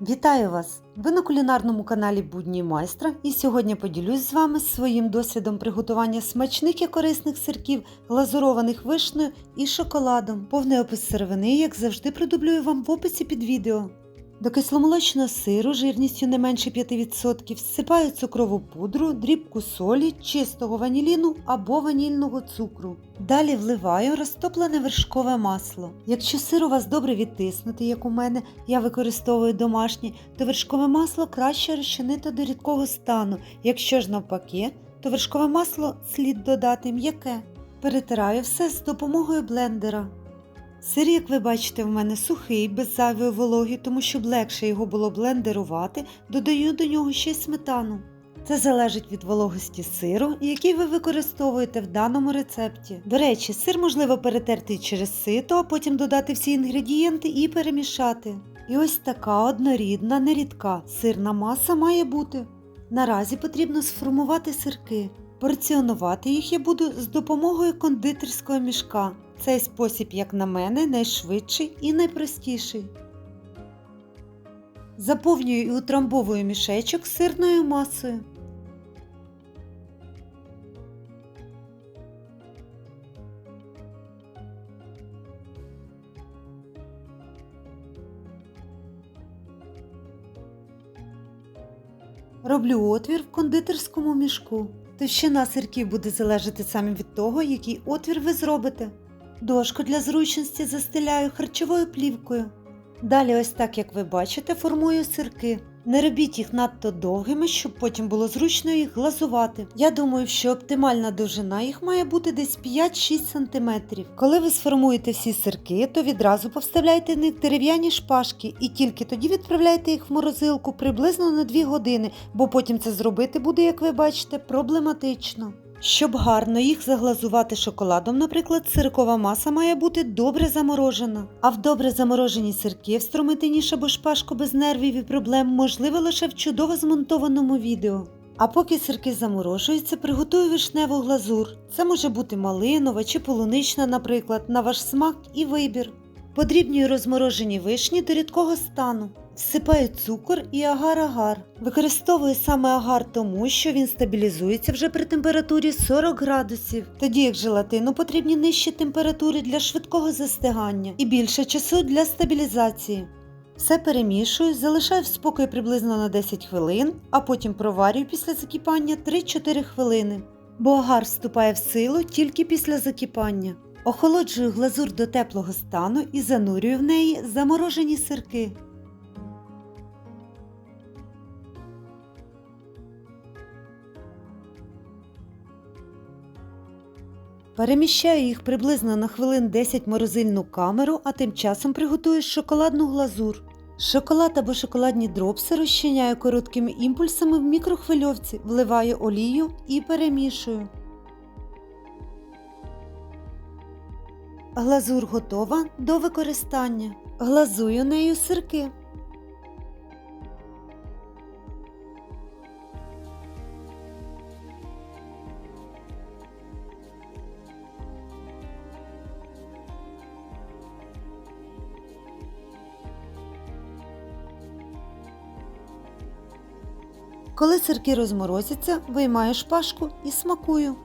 Вітаю вас! Ви на кулінарному каналі Будні майстра і сьогодні поділюсь з вами своїм досвідом приготування смачних і корисних сирків, глазурованих вишнею і шоколадом. Повний опис сировини, як завжди, продублюю вам в описі під відео. До кисломолочного сиру жирністю не менше 5% всипаю цукрову пудру, дрібку солі, чистого ваніліну або ванільного цукру. Далі вливаю розтоплене вершкове масло. Якщо сир у вас добре відтиснутий, як у мене, я використовую домашнє, то вершкове масло краще розчинити до рідкого стану. Якщо ж навпаки, то вершкове масло слід додати м'яке. Перетираю все з допомогою блендера. Сир, як ви бачите, в мене сухий, без зайвої вологи, тому щоб легше його було блендерувати, додаю до нього ще сметану. Це залежить від вологості сиру, який ви використовуєте в даному рецепті. До речі, сир можливо перетерти через сито, а потім додати всі інгредієнти і перемішати. І ось така однорідна, нерідка сирна маса має бути. Наразі потрібно сформувати сирки. Порціонувати їх я буду з допомогою кондитерського мішка. Цей спосіб, як на мене, найшвидший і найпростіший. Заповнюю і утрамбовую мішечок сирною масою. Роблю отвір в кондитерському мішку. Товщина сирків буде залежати саме від того, який отвір ви зробите. Дошку для зручності застеляю харчовою плівкою. Далі, ось так як ви бачите, формую сирки. Не робіть їх надто довгими, щоб потім було зручно їх глазувати. Я думаю, що оптимальна довжина їх має бути десь 5-6 см. Коли ви сформуєте всі сирки, то відразу повставляйте в них дерев'яні шпажки і тільки тоді відправляйте їх в морозилку приблизно на 2 години, бо потім це зробити буде, як ви бачите, проблематично. Щоб гарно їх заглазувати шоколадом, наприклад, сиркова маса має бути добре заморожена. А в добре заморожені сирки встромити ніж або шпажку без нервів і проблем можливо лише в чудово змонтованому відео. А поки сирки заморожуються, приготую вишневу глазур. Це може бути малинова чи полунична, наприклад, на ваш смак і вибір. Подрібнюю розморожені вишні до рідкого стану. Всипаю цукор і агар-агар. Використовую саме агар тому, що він стабілізується вже при температурі 40 градусів, тоді як желатину потрібні нижчі температури для швидкого застигання і більше часу для стабілізації. Все перемішую, залишаю в спокій приблизно на 10 хвилин, а потім проварюю після закипання 3-4 хвилини. Бо агар вступає в силу тільки після закипання. Охолоджую глазур до теплого стану і занурюю в неї заморожені сирки. Переміщаю їх приблизно на хвилин 10 в морозильну камеру, а тим часом приготую шоколадну глазур. Шоколад або шоколадні дропси розчиняю короткими імпульсами в мікрохвильовці, вливаю олію і перемішую. Глазур готова до використання. Глазую нею сирки. Коли сирки розморозяться, виймаю шпажку і смакую.